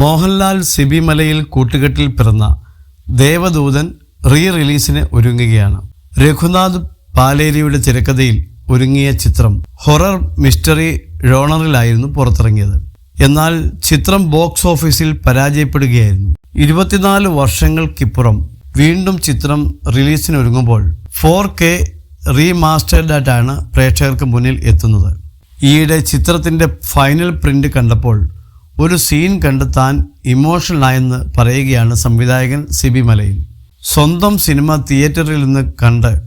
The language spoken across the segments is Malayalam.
മോഹൻലാൽ സിബിമലയിൽ കൂട്ടുകെട്ടിൽ പിറന്ന ദേവദൂതൻ റീ റിലീസിന് ഒരുങ്ങുകയാണ്. രഘുനാഥ് പാലേരിയുടെ തിരക്കഥയിൽ ഒരുങ്ങിയ ചിത്രം ഹൊറർ മിസ്റ്ററി ഴോണറിലായിരുന്നു പുറത്തിറങ്ങിയത്. എന്നാൽ ചിത്രം ബോക്സ് ഓഫീസിൽ പരാജയപ്പെടുകയായിരുന്നു. ഇരുപത്തിനാല് വർഷങ്ങൾക്കിപ്പുറം വീണ്ടും ചിത്രം റിലീസിനൊരുങ്ങുമ്പോൾ ഫോർ കെ റീമാസ്റ്റേർഡായിട്ടാണ് പ്രേക്ഷകർക്ക് മുന്നിൽ എത്തുന്നത്. ഈയിടെ ചിത്രത്തിന്റെ ഫൈനൽ പ്രിന്റ് കണ്ടപ്പോൾ ഒരു സീൻ കണ്ട് താൻ ഇമോഷണലായെന്ന് പറയുകയാണ് സംവിധായകൻ സി ബി മലയിൽ. സ്വന്തം സിനിമ തിയേറ്ററിൽ നിന്ന് കണ്ട്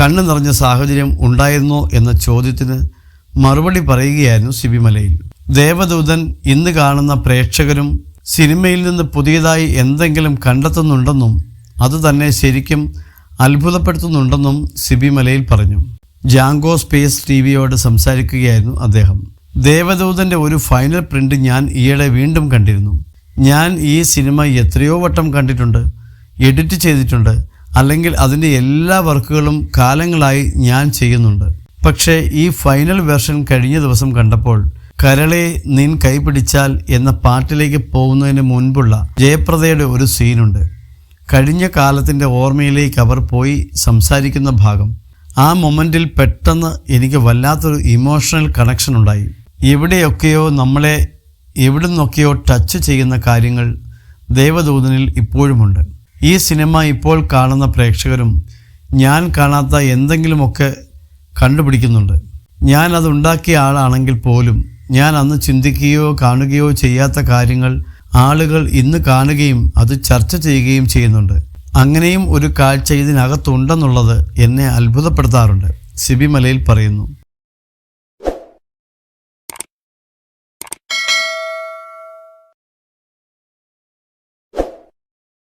കണ്ണു നിറഞ്ഞ സാഹചര്യം ഉണ്ടായിരുന്നോ എന്ന ചോദ്യത്തിന് മറുപടി പറയുകയായിരുന്നു സി ബി മലയിൽ. ദേവദൂതൻ ഇന്ന് കാണുന്ന പ്രേക്ഷകരും സിനിമയിൽ നിന്ന് പുതിയതായി എന്തെങ്കിലും കണ്ടെത്തുന്നുണ്ടെന്നും അത് തന്നെ ശരിക്കും അത്ഭുതപ്പെടുത്തുന്നുണ്ടെന്നും സിബി മലയിൽ പറഞ്ഞു. ജാങ്കോ സ്പേസ് ടി വിയോട് സംസാരിക്കുകയായിരുന്നു അദ്ദേഹം. ദേവദൂതന്റെ ഒരു ഫൈനൽ പ്രിന്റ് ഞാൻ ഈയിടെ വീണ്ടും കണ്ടിരുന്നു. ഞാൻ ഈ സിനിമ എത്രയോ വട്ടം കണ്ടിട്ടുണ്ട് എഡിറ്റ് ചെയ്തിട്ടുണ്ട് അല്ലെങ്കിൽ അതിന്റെ എല്ലാ വർക്കുകളും കാലങ്ങളായി ഞാൻ ചെയ്യുന്നുണ്ട്. പക്ഷേ ഈ ഫൈനൽ വെർഷൻ കഴിഞ്ഞ ദിവസം കണ്ടപ്പോൾ കരളെ നിൻ കൈപിടിച്ചാൽ എന്ന പാട്ടിലേക്ക് പോകുന്നതിന് മുൻപുള്ള ജയപ്രദയുടെ ഒരു സീനുണ്ട് കഴിഞ്ഞ കാലത്തിന്റെ ഓർമ്മയിലേക്ക് അവർ പോയി സംസാരിക്കുന്ന ഭാഗം. ആ മൊമെന്റിൽ പെട്ടെന്ന് എനിക്ക് വല്ലാത്തൊരു ഇമോഷണൽ കണക്ഷൻ ഉണ്ടായി. എവിടെയൊക്കെയോ നമ്മളെ എവിടെ നിന്നൊക്കെയോ ടച്ച് ചെയ്യുന്ന കാര്യങ്ങൾ ദേവദൂതനിൽ ഇപ്പോഴുമുണ്ട്. ഈ സിനിമ ഇപ്പോൾ കാണുന്ന പ്രേക്ഷകരും ഞാൻ കാണാത്ത എന്തെങ്കിലുമൊക്കെ കണ്ടുപിടിക്കുന്നുണ്ട്. ഞാൻ അതുണ്ടാക്കിയ ആളാണെങ്കിൽ പോലും ഞാൻ അന്ന് ചിന്തിക്കുകയോ കാണുകയോ ചെയ്യാത്ത കാര്യങ്ങൾ ആളുകൾ ഇന്ന് കാണുകയും അത് ചർച്ച ചെയ്യുകയും ചെയ്യുന്നുണ്ട്. അങ്ങനെയും ഒരു കാഴ്ച ഇതിനകത്തുണ്ടെന്നുള്ളത് എന്നെ അത്ഭുതപ്പെടുത്താറുണ്ട്. സിബിമലയിൽ പറയുന്നു